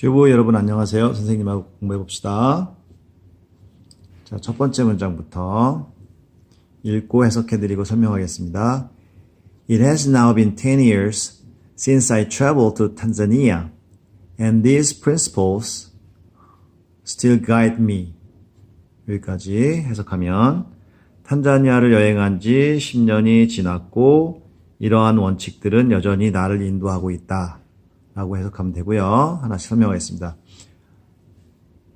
튜브 여러분 안녕하세요. 선생님하고 공부해 봅시다. 자, 첫 번째 문장부터 읽고 해석해 드리고 설명하겠습니다. It has now been 10 years since I traveled to Tanzania and these principles still guide me. 여기까지 해석하면 탄자니아를 여행한 지 10년이 지났고 이러한 원칙들은 여전히 나를 인도하고 있다. 라고 해석하면 되고요. 하나씩 설명하겠습니다.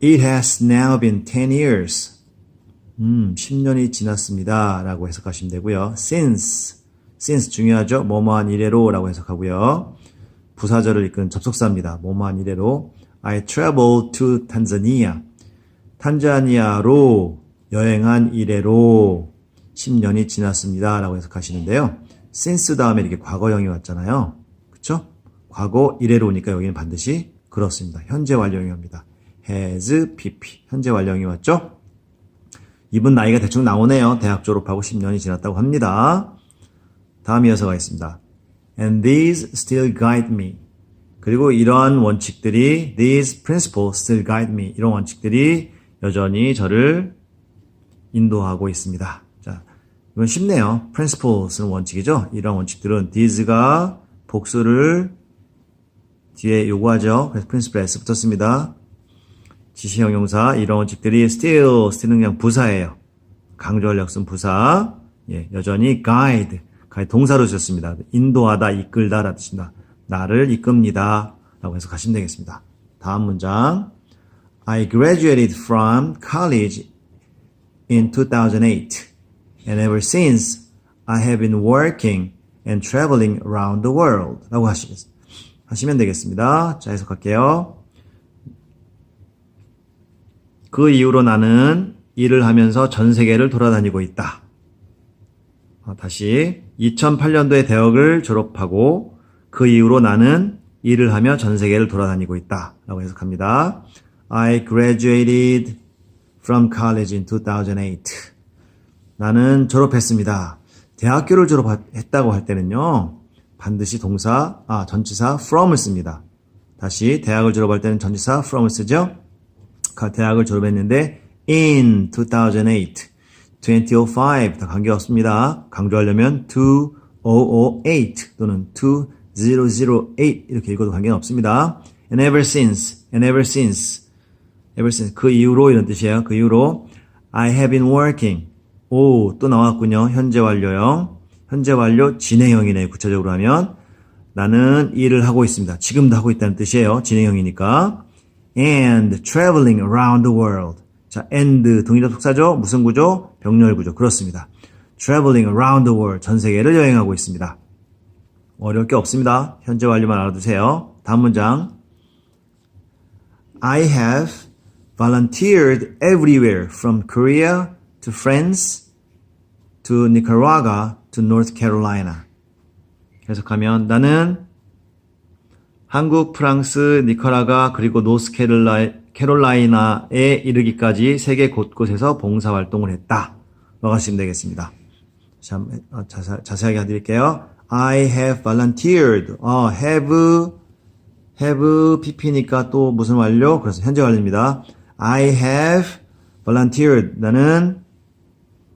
It has now been 10 years. 음, 10년이 지났습니다. 라고 해석하시면 되고요. Since. Since 중요하죠. 뭐뭐한 이래로 라고 해석하고요. 부사절을 이끄는 접속사입니다. 뭐뭐한 이래로. I traveled to Tanzania. 탄자니아로 여행한 이래로 10년이 지났습니다. 라고 해석하시는데요. since 다음에 이렇게 과거형이 왔잖아요. 그쵸? 과거 이래로 오니까 여기는 반드시 그렇습니다. 현재 완료형입니다. has pp. 현재 완료형이 왔죠? 이분 나이가 대충 나오네요. 대학 졸업하고 10년이 지났다고 합니다. 다음 이어서가 있습니다. And these still guide me. 그리고 이러한 원칙들이 these principles still guide me. 이런 원칙들이 여전히 저를 인도하고 있습니다. 자, 이건 쉽네요. principles는 원칙이죠. 이러한 원칙들은 these가 복수를 뒤에 요구하죠. 그래서 principle s 붙었습니다. 지시 형 용사 이런 원칙들이 still, still은 그냥 부사예요. 강조할 쓴 부사. 예, 여전히 guide, guide 동사로 쓰셨습니다. 인도하다, 이끌다 라는 뜻입니다. 나를 이끕니다. 라고 해석하시면 되겠습니다. 다음 문장. I graduated from college in 2008 and ever since I have been working and traveling around the world 라고 하시겠습니다. 하시면 되겠습니다. 자, 해석할게요. 그 이후로 나는 일을 하면서 전 세계를 돌아다니고 있다. 어, 다시 2008년도에 대학을 졸업하고 그 이후로 나는 일을 하며 전 세계를 돌아다니고 있다. 라고 해석합니다. I graduated from college in 2008. 나는 졸업했습니다. 대학교를 졸업했다고 할 때는요. 반드시 동사, 아, 전치사 from을 씁니다. 다시 대학을 졸업할 때는 전치사 from을 쓰죠. 대학을 졸업했는데 in 2008, 2005 다 관계 없습니다. 강조하려면 2008 또는 2008 이렇게 읽어도 관계는 없습니다. And ever since, and ever since, ever since 그 이후로 이런 뜻이에요. 그 이후로 I have been working. 오, 또 나왔군요. 현재 완료형. 현재 완료 진행형이네요. 구체적으로 하면 나는 일을 하고 있습니다. 지금도 하고 있다는 뜻이에요. 진행형이니까. And traveling around the world. 자, and 동일한 속사죠. 무슨 구조? 병렬 구조. 그렇습니다. Traveling around the world. 전 세계를 여행하고 있습니다. 어려울 게 없습니다. 현재 완료만 알아두세요. 다음 문장. I have volunteered everywhere from Korea to France to Nicaragua to North Carolina. 해석하면 나는 한국, 프랑스, 니카라가 그리고 노스캐롤라이나에 이르기까지 세계 곳곳에서 봉사활동을 했다. 넘어가시면 되겠습니다. 자, 자세, 자세하게 해드릴게요. I have volunteered. 어, have, have pp니까 또 무슨 완료? 그래서 현재 완료입니다. I have volunteered. 나는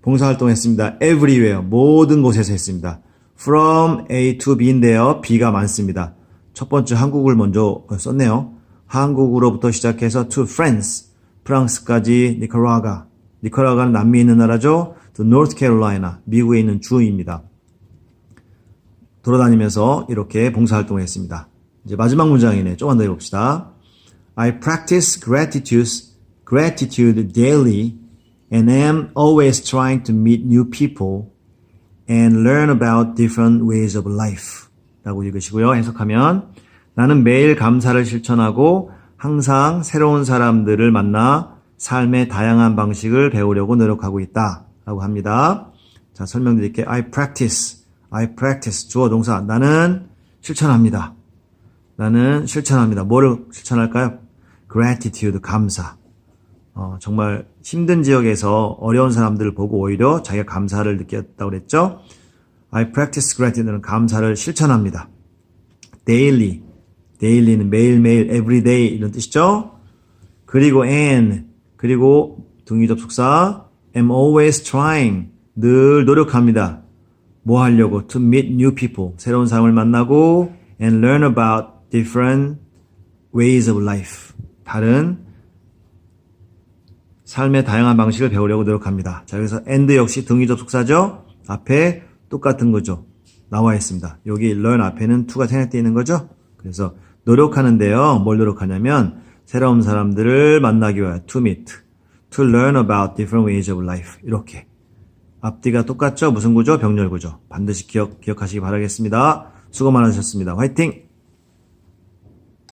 봉사활동했습니다. everywhere. 모든 곳에서 했습니다. from A to B인데요. B가 많습니다. 첫 번째 한국을 먼저 썼네요. 한국으로부터 시작해서 to France, 프랑스까지 니카라가, 니카라가는 남미에 있는 나라죠. to North Carolina, 미국에 있는 주입니다. 돌아다니면서 이렇게 봉사활동을 했습니다. 이제 마지막 문장이네. 조금만 더 해봅시다. I practice gratitude, gratitude daily and am always trying to meet new people and learn about different ways of life. 라고 읽으시고요. 해석하면 나는 매일 감사를 실천하고 항상 새로운 사람들을 만나 삶의 다양한 방식을 배우려고 노력하고 있다. 라고 합니다. 자, 설명드릴게요. I practice. I practice. 주어 동사. 나는 실천합니다. 나는 실천합니다. 뭐를 실천할까요? gratitude. 감사. 어, 정말 힘든 지역에서 어려운 사람들을 보고 오히려 자기가 감사를 느꼈다고 그랬죠. I practice gratitude는 감사를 실천합니다. daily daily는 매일매일, everyday 이런 뜻이죠. 그리고 and, 그리고 동의접속사 am always trying, 늘 노력합니다. 뭐 하려고? to meet new people, 새로운 사람을 만나고 and learn about different ways of life, 다른 삶의 다양한 방식을 배우려고 노력합니다. 자, 여기서 and 역시 등위 접속사죠? 앞에 똑같은 거죠. 나와 있습니다. 여기 learn 앞에는 to가 생략되어 있는 거죠? 그래서 노력하는데요. 뭘 노력하냐면 새로운 사람들을 만나기 위해 to meet, to learn about different ways of life 이렇게 앞뒤가 똑같죠? 무슨 구조? 병렬 구조. 반드시 기억, 기억하시기 바라겠습니다. 수고 많으셨습니다. 화이팅!